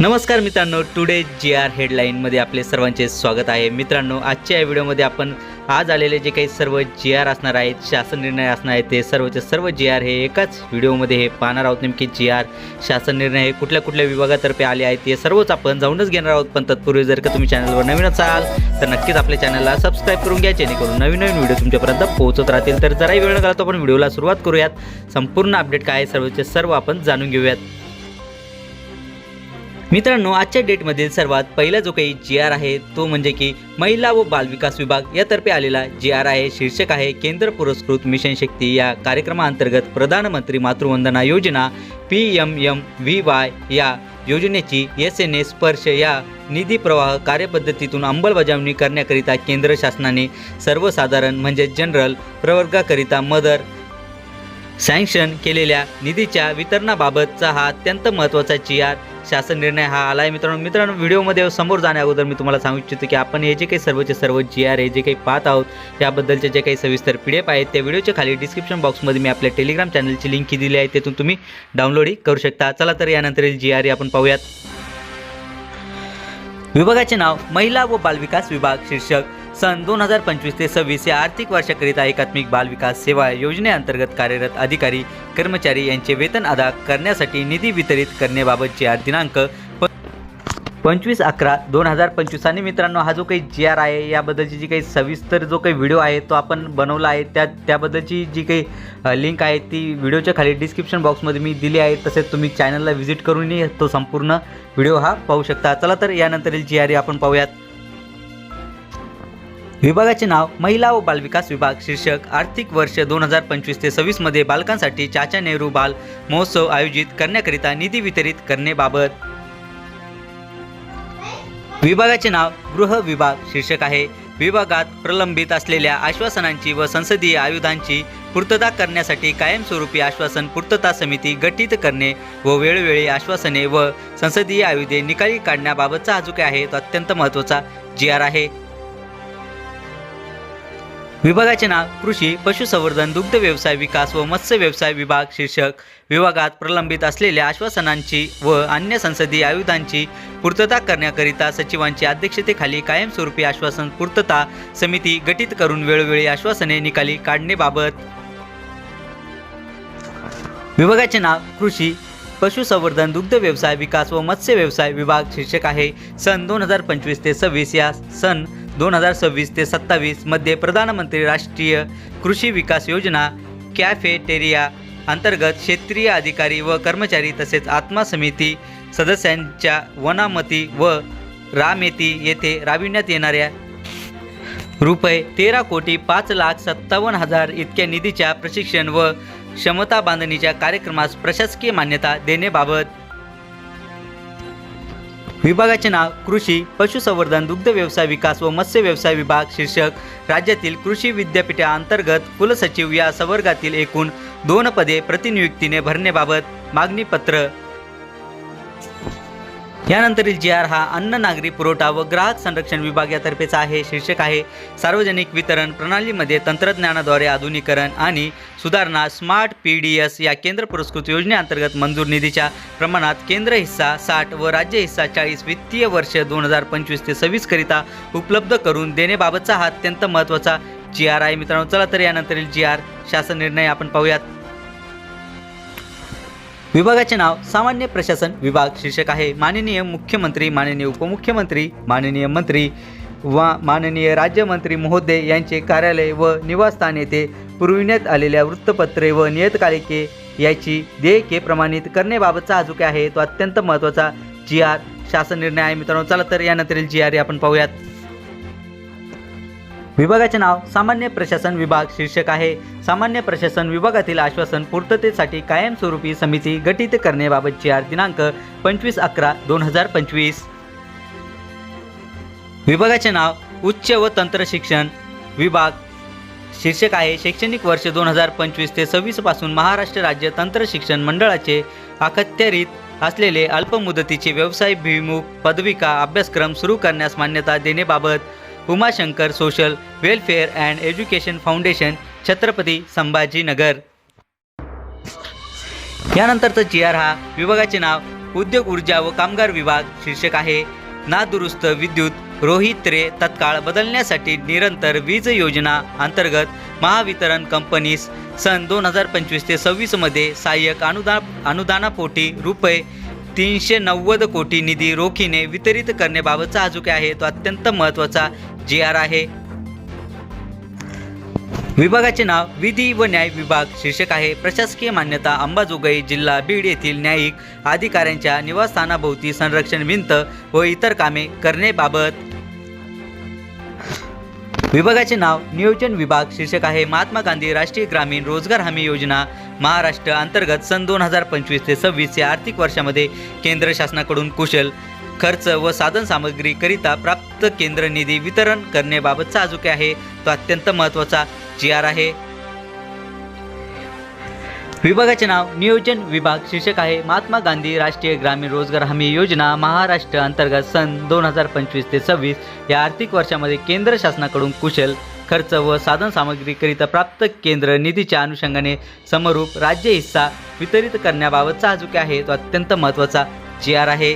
नमस्कार मित्रांनो टुडे जी आर हेडलाईनमध्ये आपले सर्वांचे स्वागत आहे. मित्रांनो आजच्या या व्हिडिओमध्ये आपण आज आलेले जे काही सर्व जी आर असणार आहेत शासन निर्णय असणार आहेत ते सर्वचे सर्व जी आर हे एकाच व्हिडिओमध्ये हे पाहणार आहोत. नेमके जी आर शासन निर्णय हे कुठल्या कुठल्या विभागातर्फे आले आहेत ते सर्वच आपण जाऊनच घेणार आहोत. पण तत्पूर्वी जर का तुम्ही चॅनलवर नवीन असाल तर नक्कीच आपल्या चॅनलला सबस्क्राईब करून घ्या जेणेकरून नवीन नवीन व्हिडिओ तुमच्यापर्यंत पोहोचत राहतील. तर जराही वेळ घालतो आपण व्हिडिओला सुरुवात करूयात. संपूर्ण अपडेट काय आहे सर्वचे सर्व आपण जाणून घेऊयात. मित्रांनो आजच्या डेटमधील सर्वात पहिला जो काही जी आर आहे तो म्हणजे की महिला व बालविकास विभाग यातर्फे आलेला जी आर आहे शीर्षक आहे केंद्र पुरस्कृत मिशन शक्ती या कार्यक्रमाअंतर्गत Pradhan Mantri Matru Vandana Yojana P M M V Y या योजनेची एस एन ए स्पर्श या निधी प्रवाह कार्यपद्धतीतून अंमलबजावणी करण्याकरिता केंद्र शासनाने सर्वसाधारण म्हणजे जनरल प्रवर्गाकरिता मदर सँक्शन केलेल्या निधीच्या वितरणाबाबतचा हा अत्यंत महत्त्वाचा जी आर शासन निर्णय हा आला आहे मित्रांनो मित्रांनो व्हिडिओमध्ये समोर जाण्या अगोदर मी तुम्हाला सांगू इच्छितो की आपण हे जे काही सर्वचे सर्व जी आर हे जे काही पाहत आहोत याबद्दलचे जे काही सविस्तर पी डी एफ आहेत त्या व्हिडिओच्या खाली डिस्क्रिप्शन बॉक्समध्ये मी आपल्या टेलिग्राम चॅनलची लिंक दिली आहे तेथून तुम्ही डाउनलोडही करू शकता. चला तर यानंतरील जी आर आपण पाहूयात. विभागाचे नाव महिला व बालविकास विभाग शीर्षक. सन दोन हजार पंचवीस ते सव्वीस या आर्थिक वर्षाकरिता एकात्मिक बालविकास सेवा योजनेअंतर्गत कार्यरत अधिकारी कर्मचारी यांचे वेतन अदा करण्यासाठी निधी वितरित करण्याबाबतचे आर दिनांक पंचवीस अकरा दोन हजार पंचवीस आणि मित्रांनो हा जो काही जी आर आहे याबद्दलची जी काही सविस्तर जो काही व्हिडिओ आहे तो आपण बनवला आहे त्या त्याबद्दलची जी काही लिंक आहे ती व्हिडिओच्या खाली डिस्क्रिप्शन बॉक्समध्ये मी दिली आहे तसेच तुम्ही चॅनलला व्हिजिट करूनही तो संपूर्ण व्हिडिओ हा पाहू शकता. चला तर यानंतरील जी आर आपण पाहूयात. विभागाचे नाव महिला व बालविकास विभाग शीर्षक आर्थिक वर्ष दोन हजार पंचवीस ते सव्वीसमध्ये बालकांसाठी चाचा नेहरू बाल महोत्सव आयोजित करण्याकरिता निधी वितरित करण्याबाबत. विभागाचे नाव गृह विभाग शीर्षक आहे. विभागात प्रलंबित असलेल्या आश्वासनांची व संसदीय आयुधांची पूर्तता करण्यासाठी कायमस्वरूपी आश्वासन पूर्तता समिती गठीत करणे व वेळोवेळी आश्वासने व संसदीय आयुधे निकाली काढण्याबाबतचा हा जो काही आहे तो अत्यंत महत्त्वाचा जी आर आहे. विभागाचे नाव कृषी पशुसंवर्धन दुग्ध व्यवसाय विकास व मत्स्य व्यवसाय विभाग शीर्षक. विभागात प्रलंबित असलेल्या आश्वासनांची व अन्य संसदीय आयुधांची पूर्तता करण्याकरिता सचिवांच्या अध्यक्षतेखाली कायमस्वरूपी आश्वासन पूर्तता समिती गठीत करून वेळोवेळी आश्वासने निकाली काढणेबाबत. विभागाचे नाव कृषी पशुसंवर्धन दुग्ध व्यवसाय विकास व मत्स्य व्यवसाय विभाग शीर्षक आहे. सन दोन हजार पंचवीस ते सव्वीस या सन दोन हजार सव्वीस ते सत्तावीसमध्ये प्रधानमंत्री राष्ट्रीय कृषी विकास योजना कॅफेटेरिया अंतर्गत क्षेत्रीय अधिकारी व कर्मचारी तसेच आत्मा समिती सदस्यांच्या वनामती व रामेती येथे राबविण्यात येणाऱ्या रुपये तेरा कोटी पाच लाख सत्तावन्न हजार इतक्या निधीच्या प्रशिक्षण व क्षमता बांधणीच्या कार्यक्रमास प्रशासकीय मान्यता देण्याबाबत विभागाचे नाव कृषी पशुसंवर्धन दुग्ध व्यवसाय विकास व मत्स्य व्यवसाय विभाग शीर्षक राज्यातील कृषी विद्यापीठाअंतर्गत कुलसचिव या संवर्गातील एकूण दोन पदे प्रतिनियुक्तीने भरण्याबाबत मागणीपत्र यानंतरील जी आर हा अन्न नागरी पुरवठा व ग्राहक संरक्षण विभाग यातर्फेचा आहे शीर्षक आहे सार्वजनिक वितरण प्रणालीमध्ये तंत्रज्ञानाद्वारे आधुनिकरण आणि सुधारणा स्मार्ट पी डी एस या केंद्र पुरस्कृत योजनेअंतर्गत मंजूर निधीच्या प्रमाणात केंद्र हिस्सा साठ व राज्य हिस्सा चाळीस वित्तीय वर्ष दोन हजार पंचवीस ते सव्वीसकरिता उपलब्ध करून देण्याबाबतचा हा अत्यंत महत्त्वाचा जी आर आहे. मित्रांनो चला तर यानंतरील जी आर शासन निर्णय आपण पाहूयात. विभागाचे नाव सामान्य प्रशासन विभाग शीर्षक आहे. माननीय मुख्यमंत्री माननीय उपमुख्यमंत्री माननीय मंत्री व माननीय राज्यमंत्री महोदय यांचे कार्यालय व निवासस्थान येथे पुरविण्यात आलेल्या वृत्तपत्रे व नियतकालिके याची देयके प्रमाणित करण्याबाबतचा हा जो काय आहे तो अत्यंत महत्त्वाचा जी आर शासन निर्णय आहे मित्रांनो. चला तर यानंतरील जी आर आपण पाहूयात. विभागाचे नाव सामान्य प्रशासन विभाग शीर्षक आहे. सामान्य प्रशासन विभागातील आश्वासन पूर्ततेसाठी कायमस्वरूपी समिती गठीत करण्याबाबतची आज दिनांक पंचवीस अकरा दोन हजार पंचवीस. विभागाचे नाव उच्च व तंत्र शिक्षण विभाग शीर्षक आहे. शैक्षणिक वर्ष दोन हजार पंचवीस ते सव्वीसपासून महाराष्ट्र राज्य तंत्र शिक्षण मंडळाचे अखत्यारीत असलेले अल्पमुदतीचे व्यवसायभिमुख पदविका अभ्यासक्रम सुरू करण्यास मान्यता देण्याबाबत Umashankar social welfare and education foundation Chhatrapati Sambhajinagar. यानंतरचं G R हा विभागाचे नाव उद्योग ऊर्जा व कामगार विभाग शीर्षक आहे. नादुरुस्त विद्युत रोहित रे तत्काळ बदलण्यासाठी निरंतर वीज योजना अंतर्गत महावितरण कंपनीस सन दोन हजार पंचवीस ते सव्वीसमध्ये सहाय्यक अनुदान अनुदानापोटी रुपये तीनशे नव्वद कोटी निधी रोखीने वितरित करण्याबाबतचा हा जो काही आहे तो अत्यंत महत्त्वाचा जी आर आहे. विभागाचे नाव विधी व न्याय विभाग शीर्षक आहे. प्रशासकीय मान्यता अंबाजोगाई जिल्हा बीड येथील न्यायिक अधिकाऱ्यांच्या निवासस्थानाभोवती संरक्षण भिंत व इतर कामे करण्याबाबत. विभागाचे नाव नियोजन विभाग शीर्षक आहे. महात्मा गांधी राष्ट्रीय ग्रामीण रोजगार हमी योजना महाराष्ट्र अंतर्गत सन दोन हजार पंचवीस ते सव्वीस या आर्थिक वर्षामध्ये केंद्र शासनाकडून कुशल खर्च व साधन सामग्रीकरिता प्राप्त केंद्र निधी वितरण करण्याबाबतचा जो आहे. तो अत्यंत महत्त्वाचा जी आर आहे. विभागाचे नाव नियोजन विभाग शीर्षक आहे. महात्मा गांधी राष्ट्रीय ग्रामीण रोजगार हमी योजना महाराष्ट्र अंतर्गत सन दोन हजार पंचवीस ते सव्वीस या आर्थिक वर्षामध्ये केंद्र शासनाकडून कुशल खर्च व साधनसामग्रीकरिता प्राप्त केंद्र निधीच्या अनुषंगाने समरूप राज्य हिस्सा वितरित करण्याबाबतचा जो काही आहे तो अत्यंत महत्त्वाचा जी आर आहे.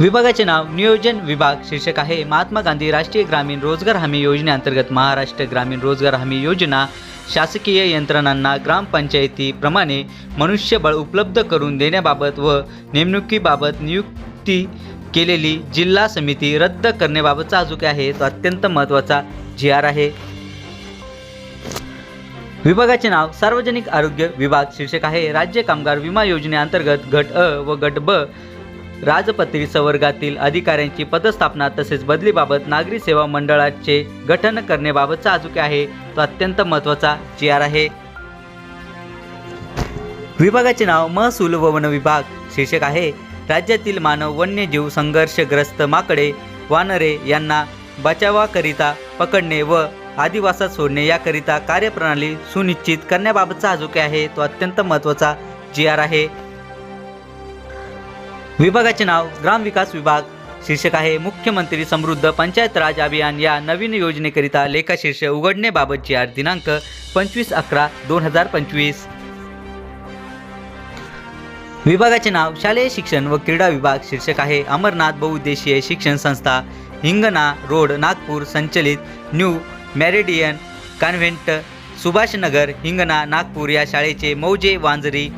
विभागाचे नाव नियोजन विभाग शीर्षक आहे. महात्मा गांधी राष्ट्रीय ग्रामीण रोजगार हमी योजनेअंतर्गत महाराष्ट्र ग्रामीण रोजगार हमी योजना शासकीय यंत्रणांना ग्रामपंचायतीप्रमाणे मनुष्यबळ उपलब्ध करून देण्याबाबत व नेमणुकीबाबत नियुक्ती केलेली जिल्हा समिती रद्द करण्याबाबतचा हा जो काही आहे तो अत्यंत महत्त्वाचा जी आर आहे. विभागाचे नाव सार्वजनिक आरोग्य विभाग शीर्षक आहे राज्य कामगार विमा योजनेअंतर्गत गट अ व गट ब राजपत्री संवर्गातील अधिकाऱ्यांची पदस्थापना तसेच बदलीबाबत नागरी सेवा मंडळाचे गठन करण्याबाबतचा हा आहे तो अत्यंत महत्त्वाचा जी आर आहे. विभागाचे नाव महसूल व वन विभाग शीर्षक आहे राज्यातील मानव वन्यजीव संघर्षग्रस्त माकडे वानरे यांना बचावाकरिता पकडणे व आदिवासात सोडणे याकरिता कार्यप्रणाली सुनिश्चित करण्याबाबतचा हा जो काही आहे तो अत्यंत महत्त्वाचा जी आर आहे. विभागाचे नाव ग्रामविकास विभाग. शीर्षक आहे मुख्यमंत्री समृद्ध पंचायत राज अभियान या नवीन योजनेकरिता लेखाशीर्ष उघडण्याबाबत जी आर दिनांक पंचवीस अकरा दोन हजार पंचवीस. विभागाचे नाव शालेय शिक्षण व क्रीडा विभाग शीर्षक आहे अमरनाथ बहुउद्देशीय शिक्षण संस्था हिंगणा रोड नागपूर संचलित new meridian convent Subhashnagar Hingna Nagpur या शाळेचे मौजे वांजरी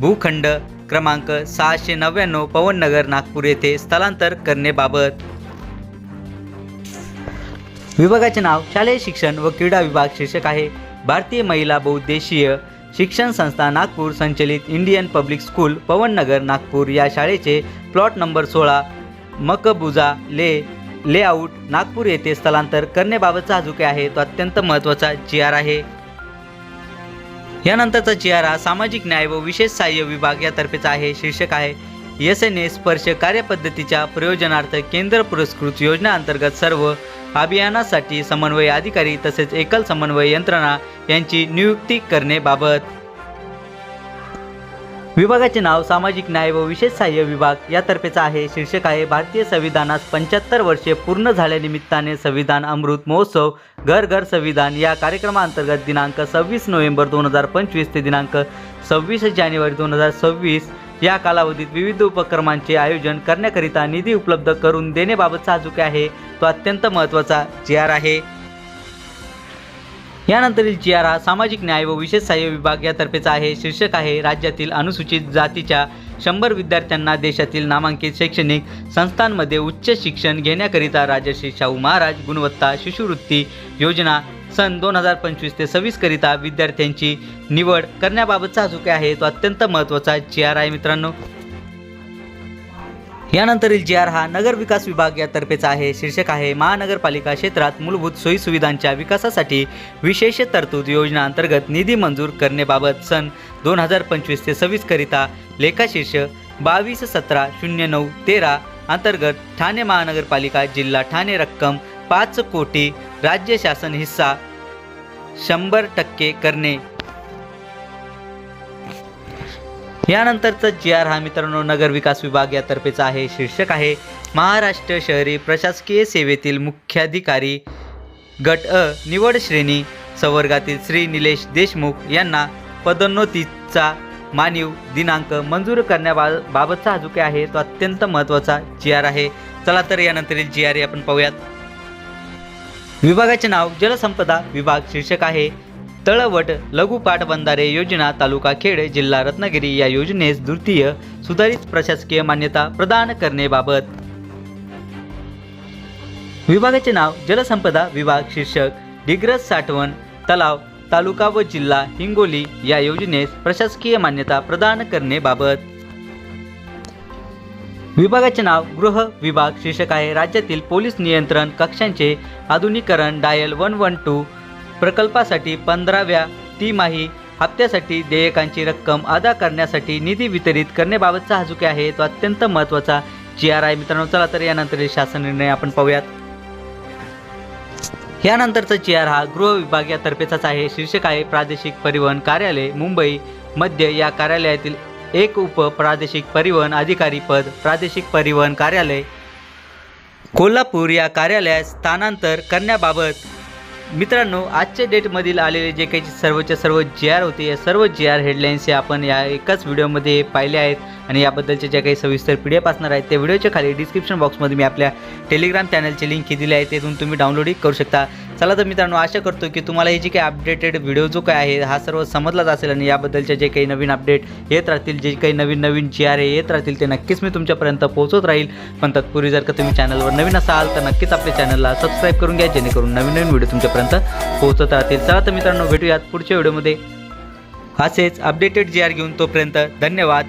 भूखंड क्रमांक सहाशे नव्याण्णव पवननगर नागपूर येथे स्थलांतर करण्याबाबत. विभागाचे नाव शालेय शिक्षण व क्रीडा विभाग शीर्षक आहे भारतीय महिला बहुउद्देशीय शिक्षण संस्था नागपूर संचलित Indian public school Pavannagar Nagpur या शाळेचे प्लॉट नंबर सोळा मकबुजा ले लेआउट नागपूर येथे स्थलांतर करण्याबाबतचा जो काही आहे तो अत्यंत महत्त्वाचा जी आर आहे. यानंतरचा जी आर हा सामाजिक न्याय व विशेष सहाय्य विभाग यातर्फेचा आहे शीर्षक आहे. एस एन ए स्पर्श कार्यपद्धतीच्या प्रयोजनार्थ केंद्र पुरस्कृत योजना अंतर्गत सर्व अभियानासाठी समन्वय अधिकारी तसेच एकल समन्वय यंत्रणा यांची नियुक्ती करणे बाबत विभागाचे नाव सामाजिक न्याय व विशेष सहाय्य विभाग यातर्फेचा आहे. शीर्षक आहे भारतीय संविधानास पंच्याहत्तर वर्षे पूर्ण झाल्यानिमित्ताने संविधान अमृत महोत्सव घर घर संविधान या कार्यक्रमाअंतर्गत दिनांक सव्वीस नोव्हेंबर दोन हजार पंचवीस ते दिनांक सव्वीस जानेवारी दोन हजार सव्वीस या कालावधीत विविध उपक्रमांचे आयोजन करण्याकरिता निधी उपलब्ध करून देण्याबाबतचा साजूक जो काही आहे. तो अत्यंत महत्त्वाचा जी आर आहे. यानंतरील जी आर हा सामाजिक न्याय व विशेष सहाय्य विभाग यातर्फेचा आहे. शीर्षक आहे राज्यातील अनुसूचित जातीच्या शंभर विद्यार्थ्यांना देशातील नामांकित शैक्षणिक संस्थांमध्ये उच्च शिक्षण घेण्याकरिता राजश्री शाहू महाराज गुणवत्ता शिष्यवृत्ती योजना सन दोन हजार पंचवीस ते सव्वीसकरिता विद्यार्थ्यांची निवड करण्याबाबतचा हा जो काही आहे. तो अत्यंत महत्त्वाचा जी आर आहे मित्रांनो. यानंतरील जी आर हा नगर विकास विभाग यातर्फेचा आहे. शीर्षक आहे महानगरपालिका क्षेत्रात मूलभूत सोयीसुविधांच्या विकासासाठी विशेष तरतूद योजना अंतर्गत निधी मंजूर करण्याबाबत सन दोन हजार पंचवीस ते सव्वीसकरिता लेखाशीर्ष बावीस सतरा शून्य नऊ तेरा अंतर्गत ठाणे महानगरपालिका जिल्हा ठाणे रक्कम पाच कोटी राज्य शासन हिस्सा शंभर टक्के करणे. यानंतरचा जी आर हा मित्रांनो नगर विकास विभाग यातर्फेचा आहे शीर्षक आहे महाराष्ट्र शहरी प्रशासकीय सेवेतील मुख्याधिकारी गट अ निवड श्रेणी संवर्गातील श्री निलेश देशमुख यांना पदोन्नतीचा मानिव दिनांक मंजूर करण्याबाबतचा हा जो काही आहे तो अत्यंत महत्त्वाचा जी आर आहे. चला तर यानंतरील जी आर आपण पाहूयात. विभागाचे नाव जलसंपदा विभाग शीर्षक आहे तळवट लघु पाटबंधारे योजना तालुका खेड जिल्हा रत्नागिरी या योजनेस द्वितीय सुधारित प्रशासकीय मान्यता प्रदान करण्याबाबत. विभागाचे नाव जलसंपदा विभाग शीर्षक डिग्रज साठवण तलाव तालुका व जिल्हा हिंगोली या योजनेस प्रशासकीय मान्यता प्रदान करण्याबाबत. विभागाचे नाव गृह विभाग शीर्षक आहे राज्यातील पोलीस नियंत्रण कक्षांचे आधुनिकरण डायल वन वन टू प्रकल्पासाठी पंधराव्या तिमाही हप्त्यासाठी देयकांची रक्कम अदा करण्यासाठी निधी वितरित करण्याबाबतचा हा जो काही आहे तो अत्यंत महत्त्वाचा जी आर आहे मित्रांनो. चला तर यानंतर शासन निर्णय आपण पाहूयात. यानंतरचा जी आर हा गृह विभाग आहे. शीर्षक आहे प्रादेशिक परिवहन कार्यालय मुंबई. मध्य या कार्यालयातील एक उप प्रादेशिक परिवहन अधिकारी पद प्रादेशिक परिवहन कार्यालय. कोल्हापूर या कार्यालयात स्थानांतर करण्याबाबत मित्रांनो आजच्या डेटमधील आलेले जे काही सर्वच्या सर्व जी आर होते या सर्व जी आर हेडलाईन्स हे आपण या एकाच व्हिडिओमध्ये पाहिले आहेत आणि याबद्दलचे ज्या काही सविस्तर पी डी एफ असणार आहेत त्या व्हिडिओच्या खाली डिस्क्रिप्शन बॉक्समध्ये मी आपल्या टेलिग्राम चॅनलची लिंक दिली आहे तेथून तुम्ही डाउनलोडही करू शकता. चला तर मित्रांनो आशा करतो की तुम्हाला हे जी काही अपडेटेड व्हिडिओ जो काय आहे हा सर्व समजलाच असेल आणि याबद्दलचे जे काही नवीन अपडेट येत राहतील जे काही नवीन नवीन जी आर येत राहतील ते नक्कीच मी तुमच्यापर्यंत पोहोचत राहील. पण तत्पूर्वी जर का तुम्ही चॅनलवर नवीन असाल तर नक्कीच आपल्या चॅनलला सबस्क्राईब करून घ्या जेणेकरून नवीन नवीन व्हिडिओ तुमच्यापर्यंत पोहोचत राहतील. चला तर मित्रांनो भेटूयात पुढच्या व्हिडिओमध्ये असेच अपडेटेड जी आर घेऊन तोपर्यंत धन्यवाद.